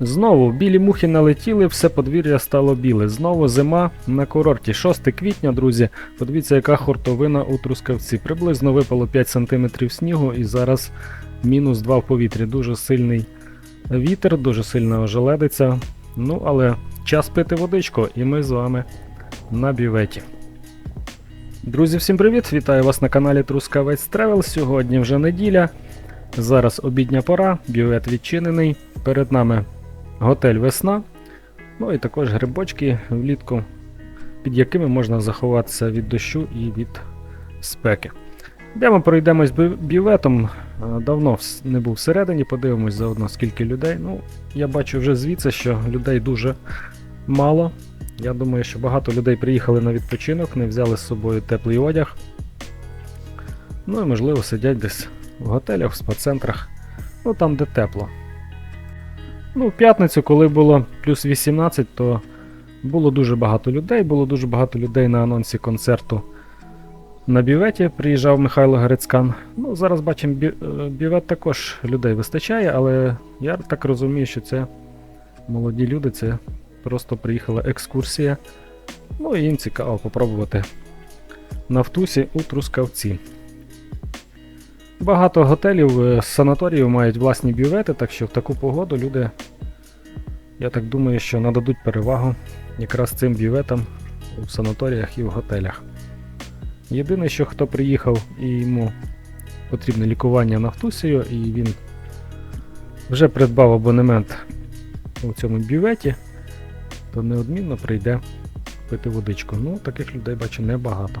Знову білі мухи налетіли, все подвір'я стало біле. Знову зима на курорті. 6 квітня, друзі. Подивіться, яка хуртовина у Трускавці. Приблизно випало 5 см снігу і зараз мінус 2 в повітрі. Дуже сильний вітер, дуже сильна ожеледиця. Ну, але час пити водичку, і ми з вами на бюветі. Друзі, всім привіт! Вітаю вас на каналі Трускавець Тревел. Сьогодні вже неділя. Зараз обідня пора, бювет відчинений. Перед нами готель Весна. Ну і також грибочки влітку, під якими можна заховатися від дощу і від спеки. Йдемо пройдемось бю- бюветом. Е, Давно не був всередині, подивимось заодно скільки людей. Ну, я бачу вже звідси, що людей дуже мало. Я думаю, що багато людей приїхали на відпочинок, не взяли з собою теплий одяг. Ну і можливо сидять десь в готелях, в спа-центрах, ну там, де тепло. Ну, в п'ятницю, коли було плюс 18, то було дуже багато людей. Було дуже багато людей на анонсі концерту на бюветі. Приїжджав Михайло Грицькан. Ну, зараз бачимо, е, бювет також людей вистачає, але я так розумію, що це молоді люди, це просто приїхала екскурсія. Ну і їм цікаво попробувати на втусі у Трускавці. Багато готелів, е, санаторіїв мають власні бювети, так що в таку погоду люди, я так думаю, що нададуть перевагу якраз цим бюветам у санаторіях і в готелях. Єдине, що хто приїхав і йому потрібне лікування нафтусію, і він вже придбав абонемент у цьому бюветі, то неодмінно прийде пити водичку. Ну, таких людей бачу небагато.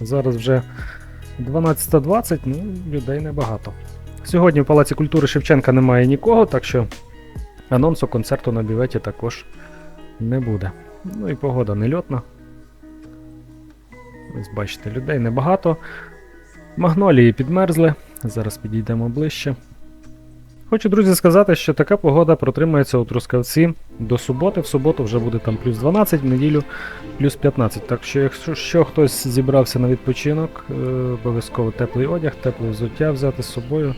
Зараз вже 12.20, ну, людей небагато. Сьогодні в Палаці культури Шевченка немає нікого, так що анонсу концерту на бюветі також не буде. Ну і погода нельотна. Ось бачите, людей небагато. Магнолії підмерзли. Зараз підійдемо ближче. Хочу, друзі, сказати, що така погода протримається у Трускавці до суботи. В суботу вже буде там плюс 12, в неділю плюс 15. Так що, якщо що хтось зібрався на відпочинок, е, обов'язково теплий одяг, тепле взуття взяти з собою.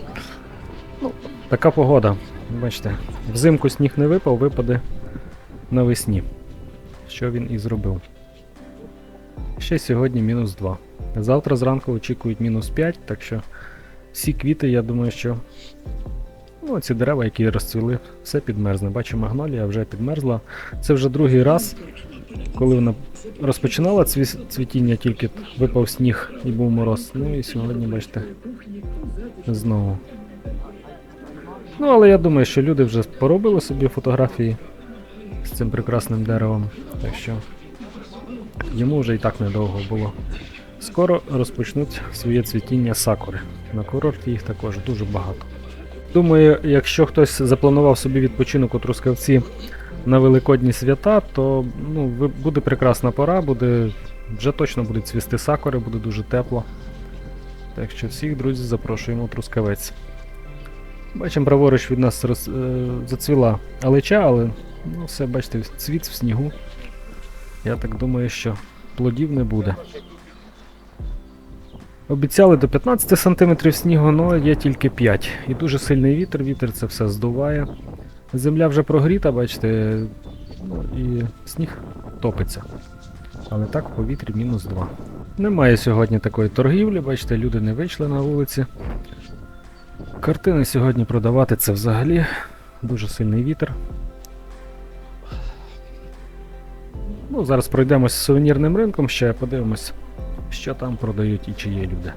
Ну, така погода. Бачите, взимку сніг не випав, випаде навесні. Що він і зробив. Ще сьогодні мінус 2. Завтра зранку очікують мінус 5, так що всі квіти, я думаю, що ну, ці дерева, які розцвіли, все підмерзне. Бачу, магнолія вже підмерзла. Це вже другий раз, коли вона розпочинала цві- цвітіння, тільки випав сніг і був мороз. Ну і сьогодні, бачите, знову. Ну, але я думаю, що люди вже поробили собі фотографії з цим прекрасним деревом. Так що йому вже і так недовго було. Скоро розпочнуть своє цвітіння сакури. На курорті їх також дуже багато. Думаю, якщо хтось запланував собі відпочинок у Трускавці на Великодні свята, то ну, буде прекрасна пора, буде, вже точно будуть цвісти сакури, буде дуже тепло. Так що всіх, друзі, запрошуємо у Трускавець. Бачимо, праворуч від нас роз, е, зацвіла алеча, але ну, все, бачите, цвіт в снігу. Я так думаю, що плодів не буде. Обіцяли до 15 см снігу, але є тільки 5. І дуже сильний вітер, вітер це все здуває. Земля вже прогріта, бачите, ну і сніг топиться. Але так в повітрі мінус 2. Немає сьогодні такої торгівлі, бачите, люди не вийшли на вулиці. Картини сьогодні продавати це взагалі дуже сильний вітер. Ну, зараз пройдемось сувенірним ринком, ще подивимось, що там продають і чи є люди.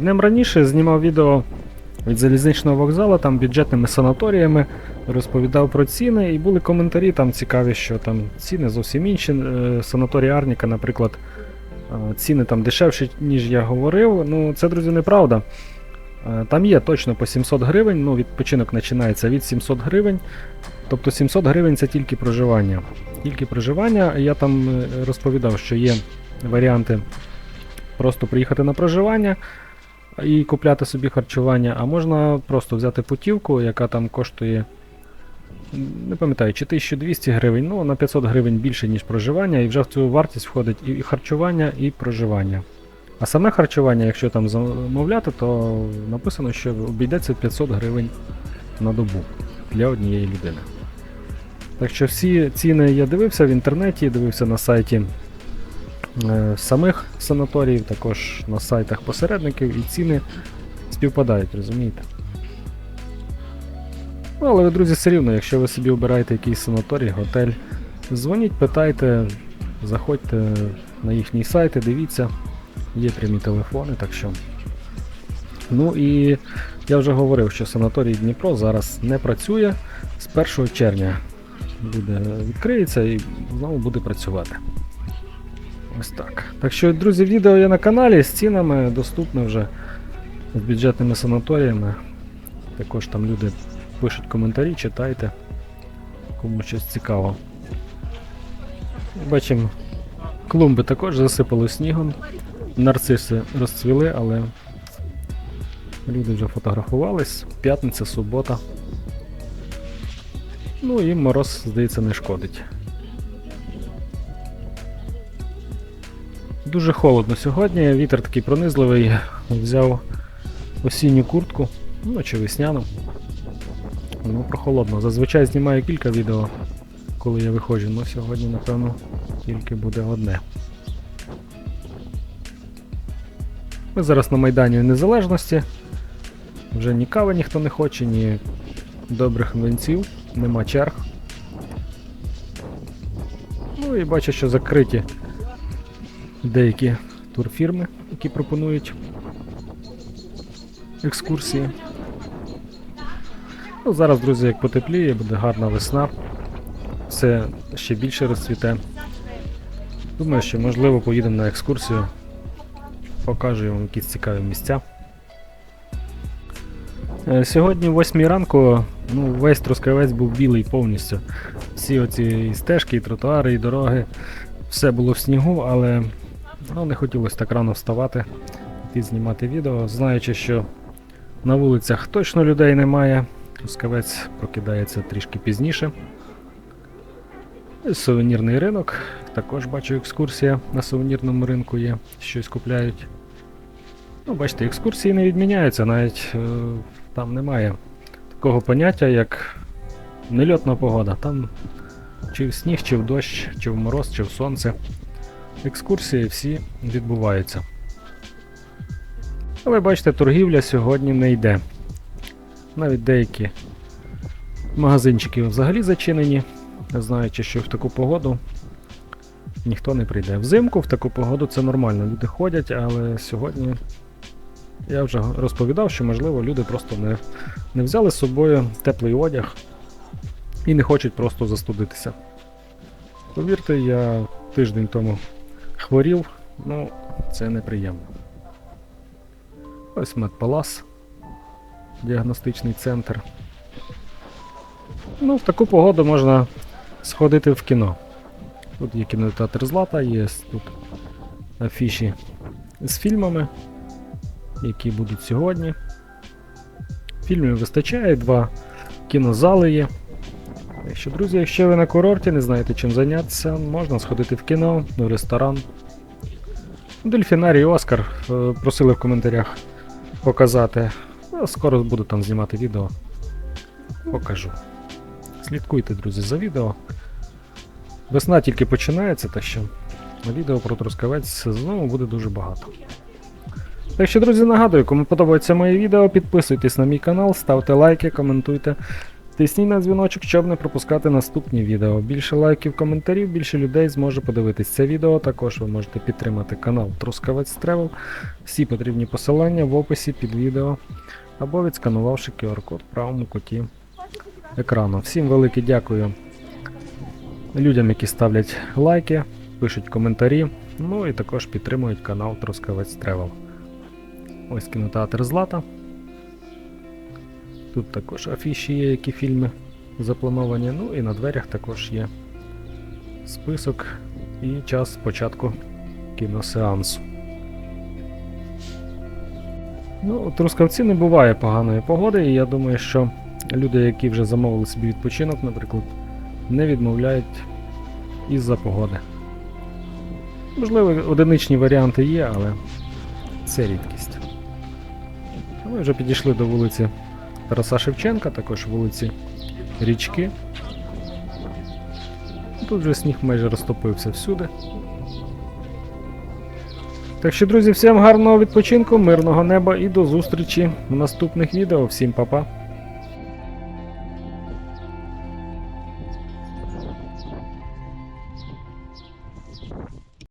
Днем раніше знімав відео від залізничного вокзалу, там бюджетними санаторіями, розповідав про ціни, і були коментарі там цікаві, що там ціни зовсім інші. Е, Санаторій Арніка, наприклад, ціни там дешевші, ніж я говорив. Ну, це, друзі, неправда. Е, Там є точно по 700 гривень, ну відпочинок починається від 700 гривень. Тобто 700 гривень це тільки проживання. Тільки проживання. Я там е, розповідав, що є варіанти просто приїхати на проживання і купляти собі харчування, а можна просто взяти путівку, яка там коштує, не пам'ятаю, чи 1200 гривень, ну на 500 гривень більше, ніж проживання, і вже в цю вартість входить і і харчування, і проживання. А саме харчування, якщо там замовляти, то написано, що обійдеться 500 гривень на добу. для однієї людини. Так що всі ціни я дивився в інтернеті, дивився на сайті е, самих санаторіїв, також на сайтах посередників, і ціни співпадають, розумієте? Ну, але друзі, все рівно, якщо ви собі обираєте якийсь санаторій, готель, дзвоніть, питайте, заходьте на їхній сайт, дивіться, є прямі телефони, так що. Ну і я вже говорив, що санаторій Дніпро зараз не працює з 1 червня. Буде відкриється і знову буде працювати. Ось так. Так що, друзі, відео є на каналі з цінами, доступне вже з бюджетними санаторіями. Також там люди пишуть коментарі, читайте, кому щось цікаво. Бачимо, клумби також засипали снігом. Нарциси розцвіли, але люди вже фотографувались. П'ятниця, субота. Ну і мороз, здається, не шкодить. Дуже холодно сьогодні, вітер такий пронизливий. Взяв осінню куртку, ну чи весняну. Ну, прохолодно. Зазвичай знімаю кілька відео, коли я виходжу, але сьогодні, напевно, тільки буде одне. Ми зараз на Майдані Незалежності. Вже ні кави ніхто не хоче, ні добрих млинців, нема черг. Ну і бачу, що закриті деякі турфірми, які пропонують екскурсії. Ну, зараз, друзі, як потепліє, буде гарна весна. Все ще більше розцвіте. Думаю, що можливо поїдемо на екскурсію. Покажу вам якісь цікаві місця. Е, Сьогодні, в 8 ранку, ну, весь Трускавець був білий повністю. Всі оці і стежки, і тротуари, і дороги. Все було в снігу, але ну, не хотілося так рано вставати і знімати відео, знаючи, що на вулицях точно людей немає. Трускавець прокидається трішки пізніше. Сувенірний ринок. Також бачу екскурсія на сувенірному ринку є, щось купляють. Ну, бачите, екскурсії не відміняються, навіть е, там немає такого поняття, як нельотна погода. Там чи в сніг, чи в дощ, чи в мороз, чи в сонце. Екскурсії всі відбуваються. Але бачите, торгівля сьогодні не йде. Навіть деякі магазинчики взагалі зачинені, знаючи, що в таку погоду ніхто не прийде. Взимку в таку погоду це нормально. Люди ходять, але сьогодні я вже розповідав, що можливо люди просто не, не взяли з собою теплий одяг і не хочуть просто застудитися. Повірте, я тиждень тому хворів, ну це неприємно. Ось медпалас, діагностичний центр. Ну, в таку погоду можна сходити в кіно. Тут є кінотеатр Злата, є тут афіші з фільмами, які будуть сьогодні. Фільмів вистачає, два кінозали є. Так друзі, якщо ви на курорті, не знаєте чим зайнятися, можна сходити в кіно, в ресторан. Дельфінарій Оскар е, просили в коментарях показати. Ну, Скоро буду там знімати відео. Покажу. Слідкуйте, друзі, за відео. Весна тільки починається, так що відео про Трускавець знову буде дуже багато. Так що, друзі, нагадую, кому подобається моє відео, підписуйтесь на мій канал, ставте лайки, коментуйте. Тисніть на дзвіночок, щоб не пропускати наступні відео. Більше лайків, коментарів, більше людей зможе подивитись це відео. Також ви можете підтримати канал Трускавець Тревел. Всі потрібні посилання в описі під відео або відсканувавши QR-код в правому куті екрану. Всім велике дякую людям, які ставлять лайки, пишуть коментарі, ну і також підтримують канал Трускавець Тревел. Ось кінотеатр Злата. Тут також афіші є, які фільми заплановані. Ну і на дверях також є список і час початку кіносеансу. Ну, у Трускавці не буває поганої погоди, і я думаю, що люди, які вже замовили собі відпочинок, наприклад, не відмовляють із-за погоди. Можливо, одиничні варіанти є, але це рідкість. Ми вже підійшли до вулиці Тараса Шевченка, також вулиці річки. Тут вже сніг майже розтопився всюди. Так що, друзі, всім гарного відпочинку, мирного неба і до зустрічі в наступних відео. Всім па-па!